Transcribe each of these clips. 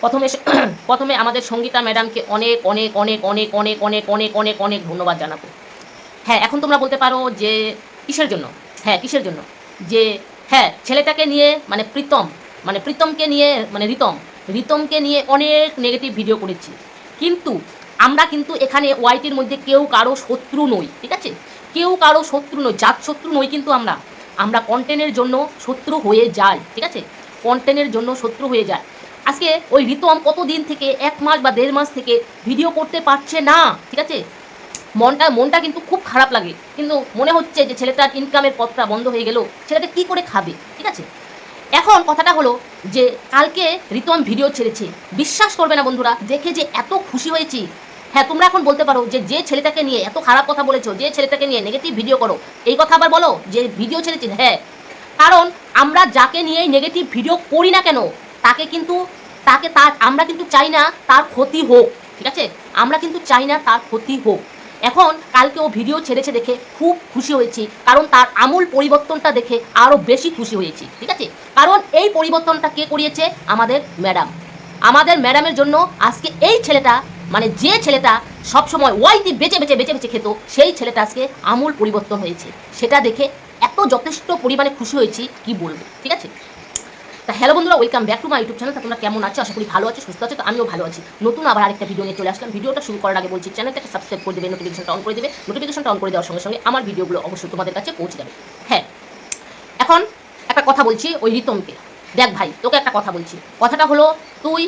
প্রথমে প্রথমে আমাদের সঙ্গীতা ম্যাডামকে অনেক অনেক অনেক অনেক অনেক অনেক অনেক অনেক অনেক ধন্যবাদ জানাব। হ্যাঁ এখন তোমরা বলতে পারো যে কিসের জন্য? হ্যাঁ কিসের জন্য? যে হ্যাঁ ছেলেটাকে নিয়ে মানে প্রীতম মানে প্রীতমকে নিয়ে মানে রিতম, রিতমকে নিয়ে অনেক নেগেটিভ ভিডিও করেছি। কিন্তু আমরা কিন্তু এখানে ওয়াইটির মধ্যে কেউ কারও শত্রু নই, ঠিক আছে? কেউ কারও শত্রু নই, জাত শত্রু নই কিন্তু আমরা। আমরা কন্টেন্টের জন্য শত্রু হয়ে যাই, ঠিক আছে? কন্টেন্টের জন্য শত্রু হয়ে যায় আজকে ওই রিতম কতদিন থেকে, এক মাস বা দেড় মাস থেকে ভিডিও করতে পারছে না, ঠিক আছে? মনটা মনটা কিন্তু খুব খারাপ লাগে। কিন্তু মনে হচ্ছে যে ছেলেটার ইনকামের পথটা বন্ধ হয়ে গেল, ছেলেটা কি করে খাবে, ঠিক আছে? এখন কথাটা হলো যে কালকে রিতম ভিডিও ছেড়েছে। বিশ্বাস করবে না বন্ধুরা, দেখে যে এত খুশি হয়েছি। হ্যাঁ তোমরা এখন বলতে পারো যে যে ছেলেটাকে নিয়ে এত খারাপ কথা বলেছ, যে ছেলেটাকে নিয়ে নেগেটিভ ভিডিও করো, এই কথা আবার বলো যে ভিডিও ছেড়েছি? হ্যাঁ কারণ আমরা যাকে নিয়ে নেগেটিভ ভিডিও করি না কেন, তাকে কিন্তু তাকে তার, আমরা কিন্তু চাই না তার ক্ষতি হোক, ঠিক আছে? আমরা কিন্তু চাই না তার ক্ষতি হোক। এখন কালকে ও ভিডিও ছেড়েছে দেখে খুব খুশি হয়েছি, কারণ তার আমূল পরিবর্তনটা দেখে আরও বেশি খুশি হয়েছি, ঠিক আছে? কারণ এই পরিবর্তনটা কে করিয়েছে? আমাদের ম্যাডাম। আমাদের ম্যাডামের জন্য আজকে এই ছেলেটা মানে যে ছেলেটা সবসময় ওয়াইটি বেঁচে বেঁচে বেঁচে বেঁচে খেত, সেই ছেলেটা আজকে আমূল পরিবর্তন হয়েছে। সেটা দেখে এত যথেষ্ট পরিমাণে খুশি হয়েছি, কি বলব, ঠিক আছে? তা হ্যালো বন্ধুরা welcome back to my YouTube channel তোমরা কেমন আছো? আশা করি ভালো আছো, সুস্থ আছো, তো আমিও ভালো আছি। নতুন আবার আরেকটা ভিডিও নিয়ে চলে আসলাম। ভিডিওটা শুরু করার আগে বলছি চ্যানেলটাকে সাবস্ক্রাইব করে দেবে নোটিফিকেশনটা অন করে দেবে। নোটিফিকেশনটা অন করে দেওয়ার সঙ্গে সঙ্গে আমার ভিডিওগুলো অবশ্যই তোমাদের কাছে পৌঁছে যাবে। হ্যাঁ এখন একটা কথা বলছি ওই রিতমকে। দেখ ভাই, তোকে একটা কথা বলছি। কথাটা হলো, তুই,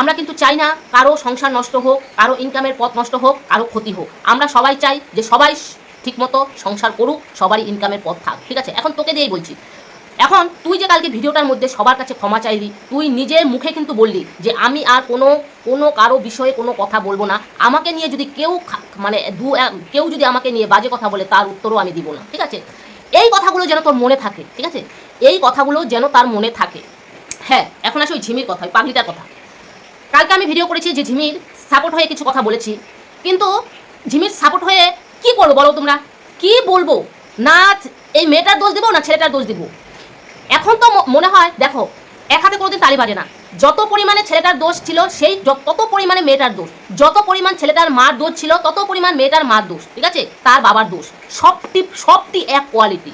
আমরা কিন্তু চাই না কারও সংসার নষ্ট হোক, কারও ইনকামের পথ নষ্ট হোক, কারও ক্ষতি হোক। আমরা সবাই চাই যে সবাই ঠিকমতো সংসার করুক, সবারই ইনকামের পথ থাক। ঠিক আছে? এখন তোকে দিয়েই বলছি এখন তুই যে কালকে ভিডিওটার মধ্যে সবার কাছে ক্ষমা চাইলি, তুই নিজের মুখে কিন্তু বললি যে আমি আর কোনো কোনো কারও বিষয়ে কোনো কথা বলব না। আমাকে নিয়ে যদি কেউ মানে দু কেউ যদি আমাকে নিয়ে বাজে কথা বলে, তার উত্তরও আমি দিব না, ঠিক আছে? এই কথাগুলো যেন তোর মনে থাকে, ঠিক আছে? এই কথাগুলো যেন তার মনে থাকে। হ্যাঁ এখন আসো ওই ঝিমির কথা, ওই পাগলিটার কথা। কালকে আমি ভিডিও করেছি যে ঝিমির সাপোর্ট হয়ে কিছু কথা বলেছি, কিন্তু ঝিমির সাপোর্ট হয়ে কি করব বলো তোমরা? কি বলব? না, এই মেয়েটার দোষ দেবো না ছেলেটার দোষ দেবো? এখন তো মনে হয়, দেখো, এক হাতে কোনোদিন তালি বাজে না। যত পরিমাণে ছেলেটার দোষ ছিল, সেই তত পরিমাণে মেয়েটার দোষ। যত পরিমাণ ছেলেটার মার দোষ ছিল, তত পরিমাণ মেয়েটার মার দোষ, ঠিক আছে? তার বাবার দোষ। সবটি সবটি এক কোয়ালিটি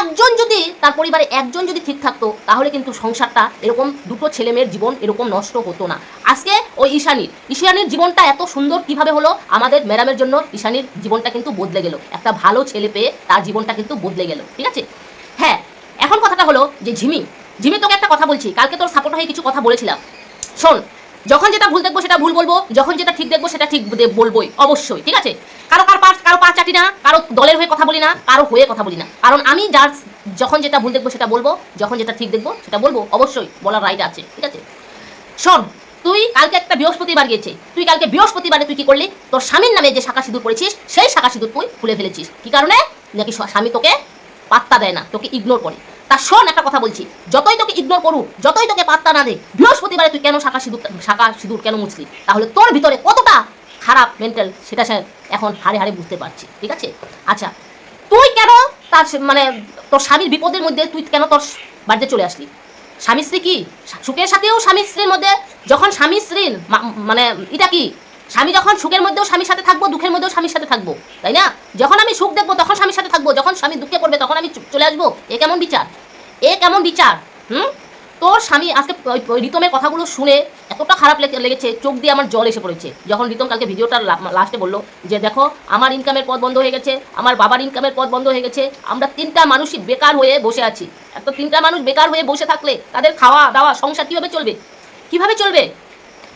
একজন যদি, তার পরিবারে একজন যদি ঠিক থাকতো, তাহলে কিন্তু সংসারটা এরকম দুটো ছেলে মেয়ের জীবন এরকম নষ্ট হতো না। আজকে ওই ঈশানীর ঈশানীর জীবনটা এত সুন্দর কীভাবে হলো, আমাদের ম্যাডামের জন্য ঈশানীর জীবনটা কিন্তু বদলে গেল। একটা ভালো ছেলে পেয়ে তার জীবনটা কিন্তু বদলে গেল, ঠিক আছে? হ্যাঁ এখন কথাটা হলো যে ঝিমি ঝিমি তোকে একটা কথা বলছি, কালকে তোর সাপোর্ট হয়ে কিছু কথা বলেছিলাম। শোন, যখন যেটা ভুল দেখব সেটা ভুল বলব, যখন যেটা ঠিক দেখব সেটা ঠিক বলবোই, অবশ্যই, ঠিক আছে? কারও কার পাশ, কারও পা চাটি না, কারও দলের হয়ে কথা বলি না, কারও হয়ে কথা বলি না। কারণ আমি যার যখন যেটা ভুল দেখব সেটা বলব, যখন যেটা ঠিক দেখব সেটা বলব, অবশ্যই, বলার রাইট আছে, ঠিক আছে? শোন, তুই কালকে একটা বৃহস্পতিবার গিয়েছে, তুই কালকে বৃহস্পতিবারে তুই কি করলি? তোর স্বামীর নামে যে শাখা সিঁদুর পড়েছিস, সেই শাখা সিঁদুর তুই খুলে ফেলেছিস। কি কারণে? নাকি স্বামী তোকে পাত্তা দেয় না, তোকে ইগনোর করে। তা শোন, একটা কথা বলছি। যতই তোকে ইগনোর করুক, যতই তোকে পাত্তা না দে, বৃহস্পতিবারে তুই কেন শাখা সিঁদুর শাখা সিঁদুর কেন মুছলি? তাহলে তোর ভিতরে কতটা খারাপ মেন্টাল সেটা সে এখন হারে হারে বুঝতে পারছি, ঠিক আছে? আচ্ছা তুই কেন তার মানে তোর স্বামীর বিপদের মধ্যে তুই কেন তোর বাড়িতে চলে আসলি? স্বামী স্ত্রী কি? সুখের সাথেও স্বামী স্ত্রীর মধ্যে যখন স্বামী স্ত্রীর মানে এটা কি? স্বামী যখন সুখের মধ্যেও স্বামীর সাথে থাকব, দুঃখের মধ্যেও স্বামীর সাথে থাকব, তাই না? যখন আমি সুখ দেখব, তখন স্বামীর সাথে থাকব, যখন স্বামী দুঃখে পড়বে, তখন আমি চলে আসব, এ কেমন বিচার? এ কেমন বিচার? হুম? তোর স্বামী আজকে রিতমের কথাগুলো শুনে এতটা খারাপ লেগে- লেগেছে, চোখ দিয়ে আমার জল এসে পড়েছে। যখন রিতম কালকে ভিডিওটা লাস্টে বলল যে, দেখো, আমার ইনকামের পথ বন্ধ হয়ে গেছে, আমার বাবার ইনকামের পথ বন্ধ হয়ে গেছে, আমরা তিনটা মানুষই বেকার হয়ে বসে আছি। এত তিনটা মানুষ বেকার হয়ে বসে থাকলে তাদের খাওয়া, দাওয়া, সংসার কীভাবে চলবে? কীভাবে চলবে?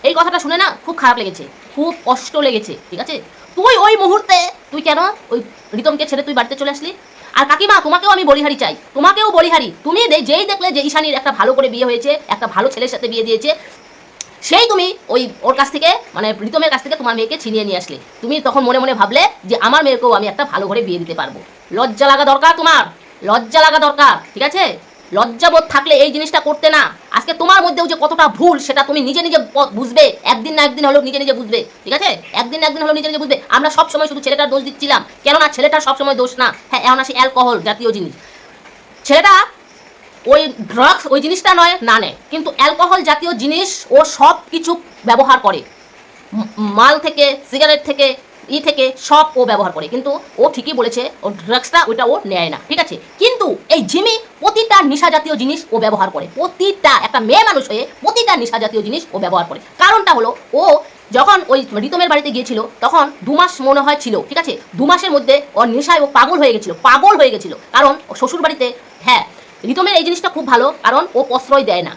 এই কথাটা শুনে না খুব খারাপ লেগেছে, খুব কষ্ট লেগেছে, ঠিক আছে? তুই ওই মুহূর্তে, তুই কেন ওই রিতমকে ছেড়ে তুই বাড়িতে চলে আসলি? আর কাকিমা, তোমাকেও আমি বলিহারি চাই। তোমাকেও বলিহারি। তুমি যেই দেখলে যে ঈশানির একটা ভালো করে বিয়ে হয়েছে, একটা ভালো ছেলের সাথে বিয়ে দিয়েছে, সেই তুমি ওই ওর কাছ থেকে মানে প্রীতমের কাছ থেকে তোমার মেয়েকে ছিনিয়ে নিয়ে আসলে। তুমি তখন মনে মনে ভাবলে যে আমার মেয়েকেও আমি একটা ভালো করে বিয়ে দিতে পারব। লজ্জা লাগা দরকার তোমার। লজ্জা লাগা দরকার, ঠিক আছে? লজ্জাবোধ থাকলে এই জিনিসটা করতে না। আজকে তোমার মধ্যেও যে কতটা ভুল, সেটা তুমি নিজে নিজে বুঝবে। একদিন না একদিন হলেও নিজে নিজে বুঝবে, ঠিক আছে? একদিন না একদিন হলেও নিজে নিজে বুঝবে। আমরা সব সময় শুধু ছেলেটার দোষ দিচ্ছিলাম, কেননা ছেলেটার সব সময় দোষ না। হ্যাঁ এখন আসি অ্যালকোহল জাতীয় জিনিস। ছেলেটা ওই ড্রাগস ওই জিনিসটা নয়, না নেয়। কিন্তু অ্যালকোহল জাতীয় জিনিস ও সব কিছু ব্যবহার করে। মাল থেকে সিগারেট থেকে ই থেকে সব ও ব্যবহার করে। কিন্তু ও ঠিকই বলেছে, ও ড্রাগসটা ওইটা ও নেয় না, ঠিক আছে? কিন্তু এই জিমি প্রতিটা নেশা জাতীয় জিনিস ও ব্যবহার করে। প্রতিটা, একটা মেয়ে মানুষ হয়ে প্রতিটা নেশা জাতীয় জিনিস ও ব্যবহার করে। কারণটা হলো, ও যখন ওই রিতমের বাড়িতে গিয়েছিল, তখন দু মাস মনে হয় ছিল, ঠিক আছে? দু মাসের মধ্যে ও নেশায় ও পাগল হয়ে গেছিল, পাগল হয়ে গেছিল। কারণ শ্বশুর বাড়িতে হ্যাঁ রিতমের এই জিনিসটা খুব ভালো, কারণ ও প্রশ্রয় দেয় না।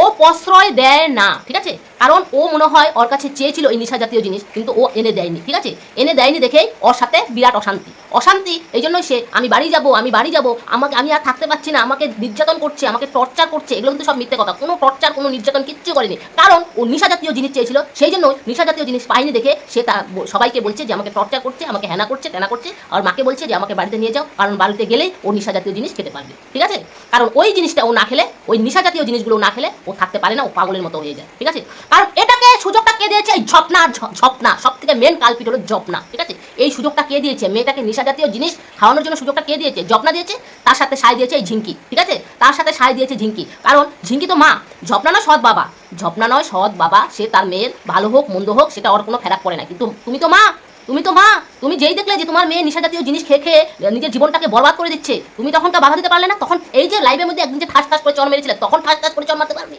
ও প্রশ্রয় দেয় না, ঠিক আছে? কারণ ও মনে হয় ওর কাছে চেয়েছিল এই নেশা জাতীয় জিনিস, কিন্তু ও এনে দেয়নি, ঠিক আছে? এনে দেয়নি দেখেই ওর সাথে বিরাট অশান্তি। অশান্তি এই জন্যই সে, আমি বাড়ি যাব, আমি বাড়ি যাব, আমাকে, আমি আর থাকতে পারছি না, আমাকে নির্যাতন করছে, আমাকে টর্চার করছে, এগুলো কিন্তু সব মিথ্যে কথা। কোনো টর্চার, কোনো নির্যাতন কিচ্ছু করেনি। কারণ ও নেশা জাতীয় জিনিস চেয়েছিল, সেই জন্য নেশা জাতীয় জিনিস পাইনি দেখে সে তা সবাইকে বলছে যে আমাকে টর্চার করছে, আমাকে হেনা করছে তেনা করছে, আর মাকে বলছে যে আমাকে বাড়িতে নিয়ে যাও, কারণ বাড়িতে গেলেই ও নেশা জাতীয় জিনিস খেতে পারবে, ঠিক আছে? কারণ ওই জিনিসটা ও না খেলে, ওই নেশা জাতীয় জিনিসগুলো না খেলে ও থাকতে পারে না, ও পাগলের মতো হয়ে যায়, ঠিক আছে? কারণ এটাকে সুযোগটা কে দিয়েছে? এই ঝপনা ঝপনা। সব থেকে মেন কালপিট হলো জপনা ঠিক আছে? এই সুযোগটা কে দিয়েছে? মেয়েটাকে নেশা জাতীয় জিনিস খাওয়ানোর জন্য সুযোগটা কে দিয়েছে? জপনা দিয়েছে, তার সাথে সায় দিয়েছে এই ঝিঙ্কি, ঠিক আছে? তার সাথে সায় দিয়েছে ঝিঙ্কি। কারণ ঝিঙ্কি তো মা, ঝপনা নয় সৎ বাবা। ঝপনা নয় সৎ বাবা, সে তার মেয়ের ভালো হোক, মন্দ হোক, সেটা ওর কোনো ফেরাক পড়ে না। কিন্তু তুমি তো মা, তুমি তো মা, তুমি যেই দেখলে যে তোমার মেয়ে নেশা জাতীয় জিনিস খেয়ে খেয়ে নিজের জীবনটাকে বরবাদ করে দিচ্ছে, তুমি তখন তা বাধা দিতে পারলে না? তখন এই যে লাইভের মধ্যে একদিন যে ঠাস ঠাস করে চর মেরেছিলে, তখন ঠাস ঠাস করে চর মারতে পারবে?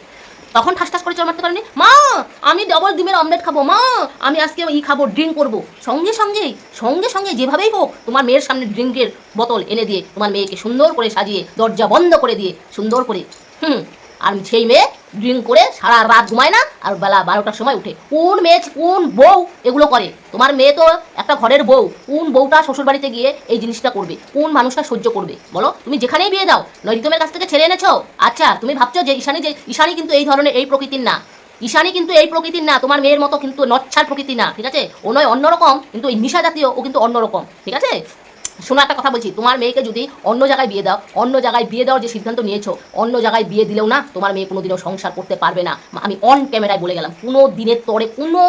তখন ঠাস ঠাস করে চড় মারতে পারেনি? মা, আমি ডবল ডিমের অমলেট খাব, মা, আমি আজকে ই খাব ড্রিঙ্ক করব। সঙ্গে সঙ্গেই, সঙ্গে সঙ্গে যেভাবেই হোক, তোমার মেয়ের সামনে ড্রিঙ্কের বোতল এনে দিয়ে তোমার মেয়েকে সুন্দর করে সাজিয়ে দরজা বন্ধ করে দিয়ে, সুন্দর করে, হুম আর সেই মেয়ে ড্রিঙ্ক করে সারা রাত ঘুমায় না, আর বেলা বারোটার সময় উঠে। কোন মেয়ে, কোন বউ এগুলো করে? তোমার মেয়ে তো একটা ঘরের বউ, কোন বউটা শ্বশুর বাড়িতে গিয়ে এই জিনিসটা করবে? কোন মানুষটা সহ্য করবে? বলো, তুমি যেখানেই বিয়ে দাও নয় রিতমের কাছ থেকে ছেড়ে এনেছো? আচ্ছা তুমি ভাবছ যে ঈশানী যে, ঈশানী কিন্তু এই ধরনের এই প্রকৃতির না। ঈশানী কিন্তু এই প্রকৃতির না, তোমার মেয়ের মতো কিন্তু নচ্ছার প্রকৃতি না, ঠিক আছে? ও নয় অন্যরকম, কিন্তু এই নিশা জাতীয় ও কিন্তু অন্যরকম, ঠিক আছে? শোনো, একটা কথা বলছি। তোমার মেয়েকে যদি অন্য জায়গায় বিয়ে দাও, অন্য জায়গায় বিয়ে দেওয়ার যে সিদ্ধান্ত নিয়েছো, অন্য জায়গায় বিয়ে দিলেও না, তোমার মেয়ে কোনোদিনও সংসার করতে পারবে না। আমি অন ক্যামেরায় বলে গেলাম, কোনো দিনের তরে কোনো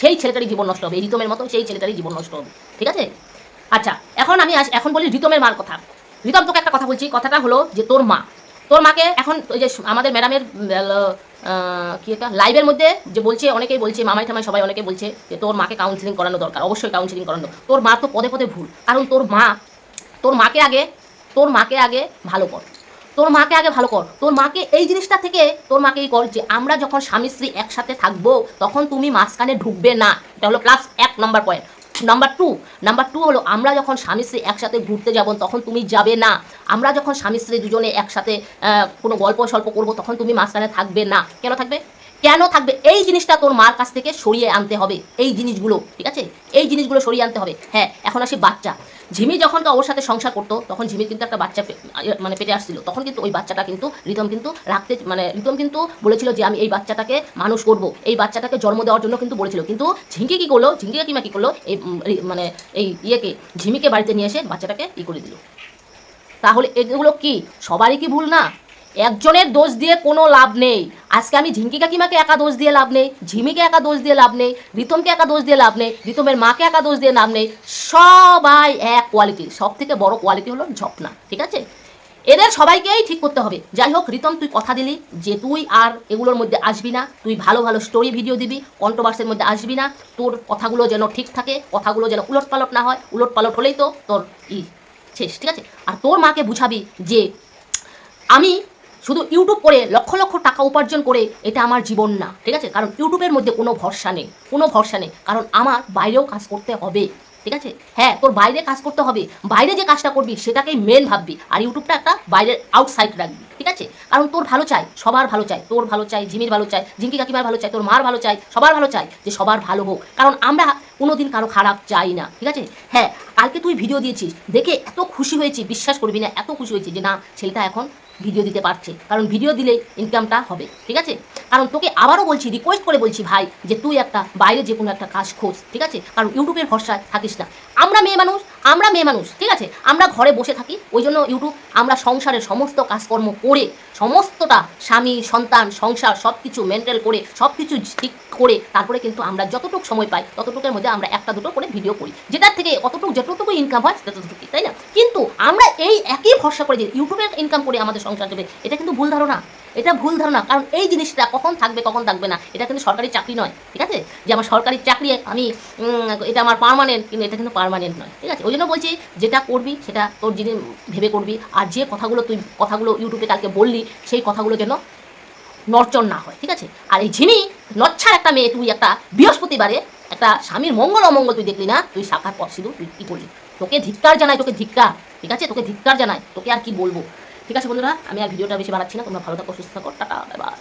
সেই ছেলেটারই জীবন নষ্ট হবে, রিতমের মতো সেই ছেলেটারই জীবন নষ্ট হবে। ঠিক আছে? আচ্ছা এখন আমি এখন বলি রিতমের মার কথা। রিতম, তোকে একটা কথা বলছি, কথাটা হলো যে তোর মা, তোর মাকে এখন ওই যে আমাদের ম্যাডামের কি একটা লাইভের মধ্যে যে বলছে, অনেকেই বলছে, মামাই ঠামাই সবাই অনেকে বলছে যে তোর মাকে কাউন্সিলিং করানো দরকার। অবশ্যই কাউন্সিলিং করানো। তোর মা তো পদে পদে ভুল। কারণ তোর মা, তোর মাকে আগে, তোর মাকে আগে ভালো কর। তোর মাকে আগে ভালো কর। তোর মাকে এই জিনিসটা থেকে তোর মাকেই কর যে আমরা যখন স্বামী স্ত্রী একসাথে থাকব, তখন তুমি মাঝখানে ঢুকবে না। এটা হলো প্লাস এক number point number two number two হলো আমরা যখন স্বামী স্ত্রী একসাথে ঘুরতে যাব, তখন তুমি যাবে না। আমরা যখন স্বামী স্ত্রী দুজনে একসাথে কোনো গল্প সল্প করব, তখন তুমি মাঝখানে থাকবে না। কেন থাকবে? কেন থাকবে? এই জিনিসটা তোর মার কাছ থেকে সরিয়ে আনতে হবে। এই জিনিসগুলো, ঠিক আছে? এই জিনিসগুলো সরিয়ে আনতে হবে। হ্যাঁ এখন আসি বাচ্চা। ঝিমি যখন ওর সাথে সংসার করতো, তখন ঝিমি কিন্তু একটা বাচ্চা মানে পেটে আসছিল। তখন কিন্তু ওই বাচ্চাটা কিন্তু রিতম কিন্তু রাখতে মানে রিতম কিন্তু বলেছিল যে আমি এই বাচ্চাটাকে মানুষ করব। এই বাচ্চাটাকে জন্ম দেওয়ার জন্য কিন্তু বলেছিল। কিন্তু ঝিঙ্কি কী করল? ঝিঙ্কি কাকিমা কী করল? এই মানে এই ইয়েকে, ঝিমিকে বাড়িতে নিয়ে এসে বাচ্চাটাকে ই করে দিল। তাহলে এগুলো কি? সবারই কি ভুল না? একজনের দোষ দিয়ে কোনো লাভ নেই। আজকে আমি ঝিঙ্কি কাকিমাকে একা দোষ দিয়ে লাভ নেই, ঝিমিকে একা দোষ দিয়ে লাভ নেই, রিতমকে একা দোষ দিয়ে লাভ নেই, রিতমের মাকে একা দোষ দিয়ে লাভ নেই, সবাই এক কোয়ালিটি সব থেকে বড় কোয়ালিটি হলো ঝপনা ঠিক আছে? এদের সবাইকেই ঠিক করতে হবে। যাই হোক, রিতম, তুই কথা দিলি যে তুই আর এগুলোর মধ্যে আসবি না। তুই ভালো ভালো স্টোরি ভিডিও দিবি কন্ট্রোভার্সের মধ্যে আসবি না। তোর কথাগুলো যেন ঠিক থাকে, কথাগুলো যেন উলট পালট না হয় উলট পালট হলেই তো তোর ই শেষ, ঠিক আছে? আর তোর মাকে বুঝাবি যে আমি শুধু ইউটিউব করে লক্ষ লক্ষ টাকা উপার্জন করে এটা আমার জীবন না, ঠিক আছে? কারণ ইউটিউবের মধ্যে কোনো ভরসা নেই, কোনো ভরসা নেই। কারণ আমার বাইরেও কাজ করতে হবে, ঠিক আছে? হ্যাঁ তোর বাইরে কাজ করতে হবে, বাইরে যে কাজটা করবি সেটাকেই মেন ভাববি, আর ইউটিউবটা একটা বাইরের আউটসাইড রাখবি, ঠিক আছে? কারণ তোর ভালো চাই, সবার ভালো চাই, তোর ভালো চাই, জিমির ভালো চাই ঝিঙ্কি কাকিমার ভালো চাই, তোর মার ভালো চাই, সবার ভালো চাই যে সবার ভালো হোক। কারণ আমরা কোনো দিন কারও খারাপ চাই না, ঠিক আছে? হ্যাঁ কালকে তুই ভিডিও দিয়েছিস, দেখে এত খুশি হয়েছি, বিশ্বাস করবি না, এত খুশি হয়েছি যে না, ছেলেটা এখন ভিডিও দিতে পারছে। কারণ ভিডিও দিলে ইনকামটা হবে, ঠিক আছে? কারণ তোকে আবারও বলছি রিকোয়েস্ট করে বলছি, ভাই, যে তুই একটা বাইরে যে কোনো একটা কাজ খোঁজ, ঠিক আছে? কারণ ইউটিউবের ভরসায় থাকিস না। আমরা মেয়ে মানুষ আমরা মেয়ে মানুষ, ঠিক আছে? আমরা ঘরে বসে থাকি, ওই জন্য ইউটিউব আমরা সংসারের সমস্ত কাজকর্ম করে, সমস্তটা স্বামী, সন্তান, সংসার সব কিছু মেনটেন করে সব কিছু ঠিক করে, তারপরে কিন্তু আমরা যতটুকু সময় পাই, ততটুকুর মধ্যে আমরা একটা দুটো করে ভিডিও করি। যেটার থেকে অতটুকু, যতটুকু ইনকাম হয় ততটুকু তাই না? কিন্তু আমরা এই একই ভরসা করে যে ইউটিউবে ইনকাম করে আমাদের সংসার দেবে, এটা কিন্তু ভুল ধারণা। এটা ভুল ধারণা, কারণ এই জিনিসটা কখন থাকবে কখন থাকবে না, এটা কিন্তু সরকারি চাকরি নয়, ঠিক আছে? যে আমার সরকারি চাকরি, আমি এটা আমার পার্মানেন্ট কিন্তু এটা কিন্তু পার্মানেন্ট নয়, ঠিক আছে? ওই জন্য বলছি, যেটা করবি, সেটা তোর জিনিস ভেবে করবি, আর যে কথাগুলো তুই, কথাগুলো ইউটিউবে কালকে বললি, সেই কথাগুলো যেন নরচর না হয়, ঠিক আছে? আর এই ঝিনি নচ্ছার একটা মেয়ে, তুই একটা বৃহস্পতিবারে একটা স্বামীর মঙ্গল অমঙ্গল তুই দেখলি না? তুই শাখার পথ সিধু তুই কী করলি? তোকে ধিক্কার জানাই তোকে ধিক্কার, ঠিক আছে? তোকে ধিক্কার জানাই তোকে আর কি বলব? ঠিক আছে বন্ধুরা, আমি আর ভিডিওটা বেশি বানাচ্ছি না, তোমরা ভালো থাকো, সুস্থ থাকো, টাটা বাই